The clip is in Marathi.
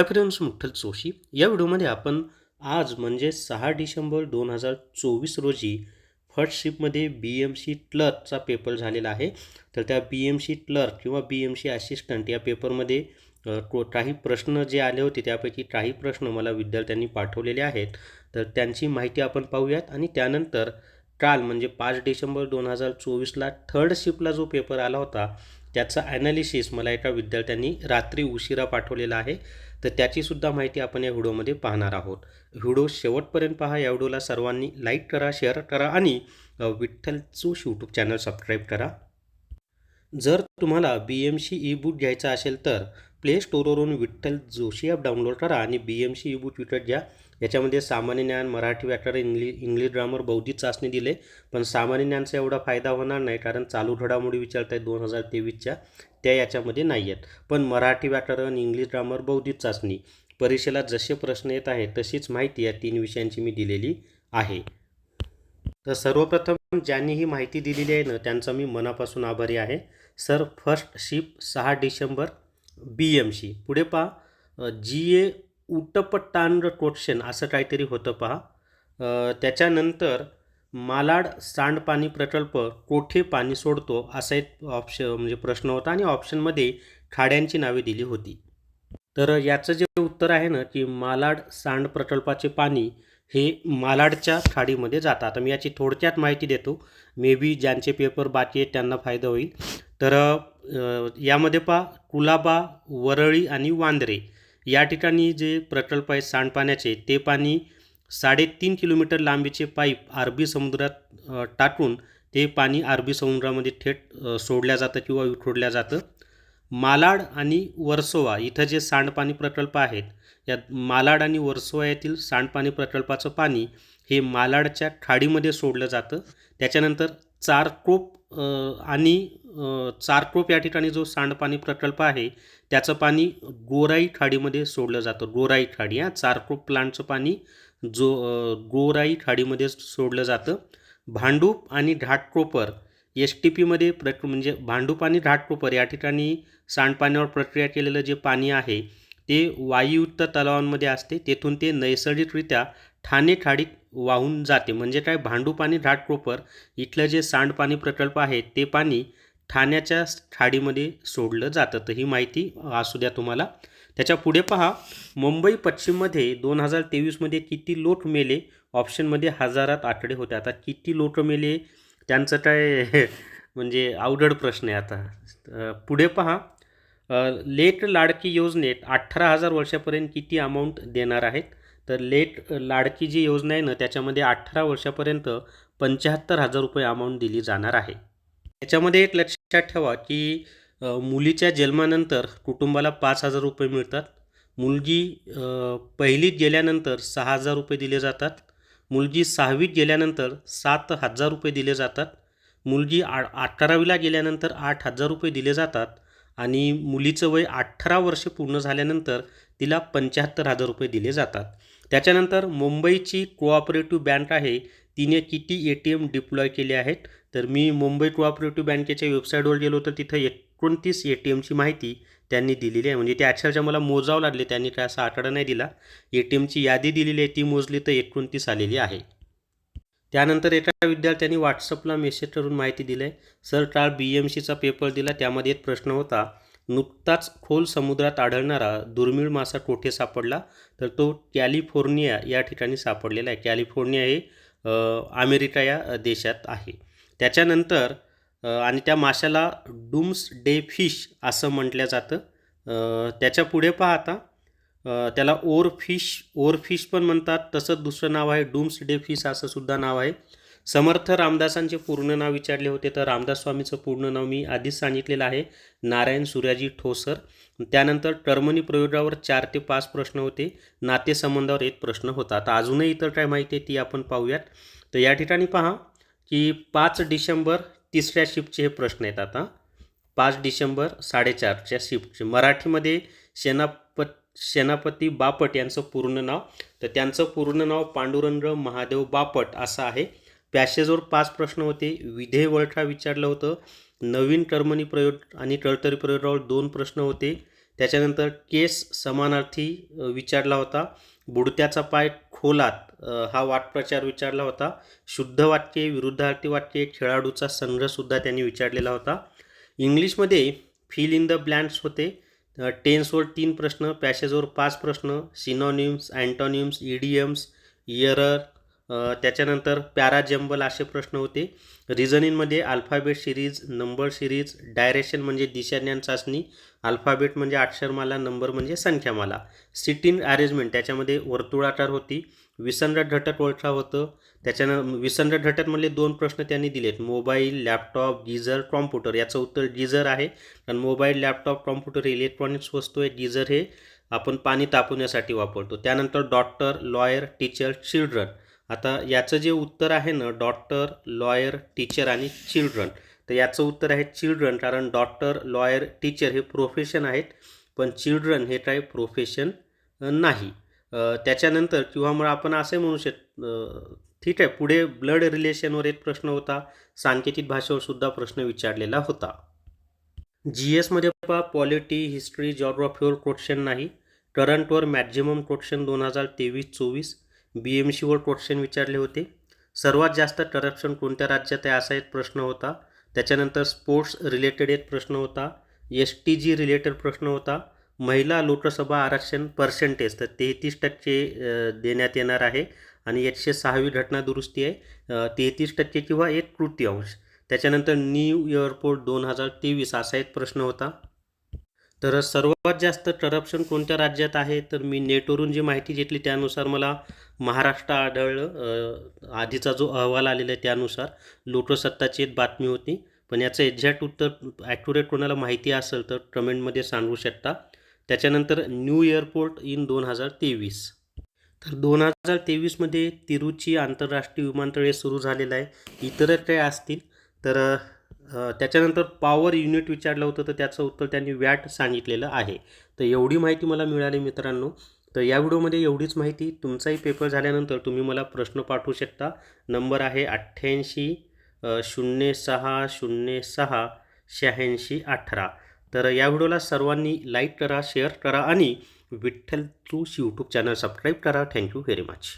हाय फ्रेंड्स मुठ्ठल जोशी या व्हिडिओमध्ये आपण आज म्हणजे सहा डिसेंबर दोन हजार चोवीस रोजी फर्स्ट शिपमध्ये बी एम सी क्लर्कचा पेपर झालेला आहे. तर त्या बी एम सी क्लर्क किंवा बी एम सी असिस्टंट या पेपरमध्ये काही प्रश्न जे आले होते त्यापैकी काही प्रश्न मला विद्यार्थ्यांनी पाठवलेले आहेत. तर त्यांची माहिती आपण पाहूयात आणि त्यानंतर काल म्हणजे पाच डिसेंबर दोन हजार चोवीसला थर्ड शिपला जो पेपर आला होता त्याचा ॲनालिसिस मला एका विद्यार्थ्यांनी रात्री उशिरा पाठवलेला आहे. तर त्याचीसुद्धा माहिती आपण या व्हिडिओमध्ये पाहणार आहोत. व्हिडिओ शेवटपर्यंत पहा. या व्हिडिओला सर्वांनी लाईक करा शेअर करा आणि विठ्ठल चूश यूट्यूब चॅनल सबस्क्राईब करा. जर तुम्हाला B M C e book घ्यायचा असेल तर प्ले स्टोरवरून विठ्ठल जोशी ॲप डाउनलोड करा आणि B M C e book विकत घ्या. याच्यामध्ये सामान्य ज्ञान मराठी व्याकरण इंग्लि इंग्लिश ग्रामर बौद्धिक चाचणी दिले. पण सामान्य ज्ञानचा एवढा फायदा होणार नाही कारण चालू घडामोडी विचारत आहेत दोन हजार तेवीसच्या त्या याच्यामध्ये नाही आहेत पण मराठी व्याकरण इंग्लिश ग्रामर बौद्धिक चाचणी परीक्षेला जसे प्रश्न येत आहेत तशीच माहिती या तीन विषयांची मी दिलेली आहे. तर सर्वप्रथम ज्यांनी ही माहिती दिलेली आहे ना त्यांचा मी मनापासून आभारी आहे. सर फर्स्ट शिप सहा डिसेंबर बी एम सी. पुढे पहा. जी ए उटपटांड क्वेश्चन असं काहीतरी होतं पहा. त्याच्यानंतर मालाड सांडपाणी प्रकल्प कोठे पाणी सोडतो असा एक ऑप्शन म्हणजे प्रश्न होता आणि ऑप्शनमध्ये खाड्यांची नावे दिली होती. तर याचं जे उत्तर आहे ना की मालाड सांड प्रकल्पाचे पाणी हे मालाडच्या खाडीमध्ये जातं. आता मी याची थोडक्यात माहिती देतो. मे बी ज्यांचे पेपर बाकी आहेत त्यांना फायदा होईल. तर यामध्ये पहा कुलाबा वरळी आणि वांद्रे या ठिकाणी जे प्रकल्प आहेत सांडपाण्याचे ते पाणी साडेतीन किलोमीटर लांबीचे पाईप अरबी समुद्रात टाकून ते पाणी अरबी समुद्रामध्ये थेट सोडल्या जातं किंवा विखुरल्या जातं. मालाड आणि वर्सोवा इथं जे सांडपाणी प्रकल्प आहेत या मालाड आणि वर्सोवा येथील सांडपाणी प्रकल्पाचं पाणी हे मालाडच्या खाडीमध्ये सोडलं जातं. त्याच्यानंतर चारकोप आणि चारकोप या ठिकाणी जो सांडपाणी प्रकल्प आहे त्याचं पाणी गोराई खाडीमध्ये सोडलं जातं. गोराई खाडी हा. चारकोप प्लांटचं पाणी जो गोराई खाडीमध्ये सोडलं जातं. भांडूप आणि घाटकोपर एस टी पीमध्ये प्रक म्हणजे भांडूप आणि घाटकोपर या ठिकाणी सांडपाण्यावर प्रक्रिया केलेलं जे पाणी आहे ते वायुयुक्त तलावांमध्ये असते. तेथून ते नैसर्गिकरित्या ठाणे खाडीत वाहून जाते. म्हणजे काय? भांडूप आणि घाटकोपर इथलं जे सांडपाणी प्रकल्प आहे ते पाणी ठाण्याच्या खाडीमध्ये सोडलं जातं. तर ही माहिती असू द्या तुम्हाला. त्याच्या पुढे पहा. मुंबई पश्चिममध्ये दोन हजार तेवीसमध्ये किती लोक मेले? ऑप्शनमध्ये हजारात आकडे होते. आता किती लोक मेले? त्यांचं काय म्हणजे अवघड प्रश्न आहे आता. पुढे पहा. लेट लाडकी योजनेत अठरा हजार वर्षापर्यंत किती अमाऊंट देणार आहेत? तर लेट लाडकी जी योजना आहे ना त्याच्यामध्ये अठरा वर्षापर्यंत पंच्याहत्तर हजार रुपये अमाऊंट दिली जाणार आहे. त्याच्यामध्ये एक लक्षात ठेवा की मुलीच्या जन्मानंतर कुटुंबाला पाच हजार रुपये मिळतात. मुलगी पहिलीत गेल्यानंतर सहा हजार रुपये दिले जातात. मुलगी सहावीत गेल्यानंतर सात हजार रुपये दिले जातात. मुलगी आ अकरावीला गेल्यानंतर आठ हजार रुपये दिले जातात आणि मुलीचं वय अठरा वर्ष पूर्ण झाल्यानंतर तिला पंच्याहत्तर हजार रुपये दिले जातात. त्याच्यानंतर मुंबईची कोऑपरेटिव्ह बँक आहे तिने किती ए टी एम डिप्लॉय केले आहेत. तर मी मुंबई कोऑपरेटिव्ह बँकेच्या वेबसाईटवर गेलो तर तिथं एकोणतीस ए टी एमची माहिती त्यांनी दिलेली आहे. म्हणजे ते अक्षरशः मला मोजावं लागले त्यांनी काय असा आकडा नाही दिला. ए टी एमची यादी दिलेली आहे ती मोजली तर एकोणतीस आलेली आहे. त्यानंतर एका विद्यार्थ्यांनी व्हॉट्सअपला मेसेज करून माहिती दिली आहे. सर काल बी एम सीचा पेपर दिला त्यामध्ये एक प्रश्न होता. नुकताच खोल समुद्रात आढळणारा दुर्मिळ मासा कोठे सापडला? तर तो कॅलिफोर्निया या ठिकाणी सापडलेला आहे. कॅलिफोर्निया हे अमेरिका या देशात आहे. त्याच्यानंतर आणि त्या माशाला डुम्स डे फिश असं म्हटलं जातं. त्याच्या पुढे पहा आता. त्याला ओर फिश ओर फिश पण म्हणतात. तसंच दुसरं नाव आहे डुम्स डे फिश असं सुद्धा नाव आहे. समर्थ रामदासांचे पूर्ण नाव विचारले होते तर रामदास स्वामीचं पूर्ण नाव मी आधीच सांगितलेलं आहे. नारायण सूर्याजी ठोसर. त्यानंतर टर्मनी प्रयोगावर चार ते पाच प्रश्न होते. नातेसंबंधावर एक प्रश्न होता. आता अजूनही इतर काय माहिती आहे ती आपण पाहूयात. तर या ठिकाणी पहा की पाच डिसेंबर तिसऱ्या शिफ्टचे हे प्रश्न आहेत आता. पाच डिसेंबर साडेचारच्या शिफ्टचे. मराठीमध्ये सेनापत सेनापती बापट यांचं पूर्ण नाव. तर त्यांचं पूर्ण नाव पांडुरंग महादेव बापट असं आहे. पॅसेजवर पाच प्रश्न होते. विधेय वळठा विचारलं होतं. नवीन टर्मनी प्रयोग आणि टळतरी प्रयोगावर दोन प्रश्न होते. त्याच्यानंतर केस समानार्थी विचारला होता. बुडत्याचा पाय खोलात हा वाक्प्रचार विचारला होता. शुद्ध वाक्ये विरुद्धार्थी वाक्ये खेळाडूचा संघसुद्धा त्यांनी विचारलेला होता. इंग्लिशमध्ये फिल इन द ब्लँक्स होते. टेन्सवर तीन प्रश्न पॅसेजवर पाच प्रश्न सिनॉनिम्स अँटॉनिम्स इडियम्स इयरर त्याच्यानंतर त्याच्यानंतर पॅराजंबल असे प्रश्न होते. रिझनिंगमध्ये alphabet series number series direction म्हणजे दिशाज्ञान चाचणी अल्फाबेट म्हणजे अक्षरमाला नंबर म्हणजे संख्यामाला. सिटिंग अरेंजमेंट त्याच्यामध्ये वर्तुळाकार होती. विसंगत घटक ओळखा होतं. त्याच्यानं विसंगत घटकमधले दोन प्रश्न त्यांनी दिलेत. Mobile laptop geyser computer. याचं उत्तर गिझर आहे. कारण मोबाईल लॅपटॉप कॉम्प्युटर इलेक्ट्रॉनिक्स वस्तू आहे. गिझर हे आपण पाणी तापवण्यासाठी वापरतो. त्यानंतर डॉक्टर लॉयर टीचर चिल्ड्रन. आता याचं जे उत्तर आहे ना डॉक्टर लॉयर टीचर आणि चिल्ड्रन. तर याचं उत्तर आहे चिल्ड्रन कारण डॉक्टर लॉयर टीचर हे प्रोफेशन आहेत पण चिल्ड्रन हे काय प्रोफेशन नाही. त्याच्यानंतर किंवा मग आपण असे म्हणू शक ठीक आहे पुढे ब्लड रिलेशनवर एक प्रश्न होता सांकेतिक भाषेवर सुद्धा प्रश्न विचारलेला होता. जी एसमध्ये पहा पॉलिटी हिस्ट्री जॉग्रॉफीवर क्वेश्चन नाही. करंटवर मॅक्झिमम क्वेश्चन दोन हजार तेवीस चोवीस. बी एम सीवर क्वेश्चन विचारले होते. सर्वात जास्त करप्शन कोणत्या राज्यात आहे असा एक प्रश्न होता. त्याच्यानंतर स्पोर्ट्स रिलेटेड एक प्रश्न होता. एस टी जी रिलेटेड प्रश्न होता. महिला लोकसभा आरक्षण पर्सेंटेज तर तेहतीस टक्के देण्यात येणार आहे आणि एकशे सहावी घटना दुरुस्ती आहे. तेहतीस टक्के किंवा एक तृतीयांश त्याच्यानंतर न्यू एअरपोर्ट दोन हजार तेवीस असा एक प्रश्न होता. तर सर्वात जास्त करप्शन कोणत्या राज्यात आहे? तर मी नेटवरून जी माहिती घेतली त्यानुसार मला महाराष्ट्र आढळलं आधीचा जो अहवाल आलेला आहे त्यानुसार लोकसत्ताची एक बातमी होती. पण याचं एक्झॅक्ट उत्तर ॲक्युरेट कोणाला माहिती असेल तर कमेंटमध्ये सांगू शकता. त्याच्यानंतर न्यू एअरपोर्ट इन दोन हजार तेवीस. तर दोन हजार तेवीसमध्ये तिरुची आंतरराष्ट्रीय विमानतळ हे सुरू झालेलं आहे. इतर काही असतील तर त्याच्यानंतर पॉवर युनिट विचारलं होतं तर त्याचं उत्तर त्यांनी वॅट सांगितलेलं आहे. तर एवढी माहिती मला मिळाली मित्रांनो. तर या व्हिडिओमध्ये एवढीच माहिती. तुमचाही पेपर झाल्यानंतर तुम्ही मला प्रश्न पाठवू शकता. नंबर आहे अठ्ठ्याऐंशी शून्य सहा शून्य सहा शहाऐंशी अठरा. तर या व्हिडिओला सर्वांनी लाईक करा शेअर करा आणि विठ्ठल टू यूट्यूब चॅनल सबस्क्राईब करा. Thank you very much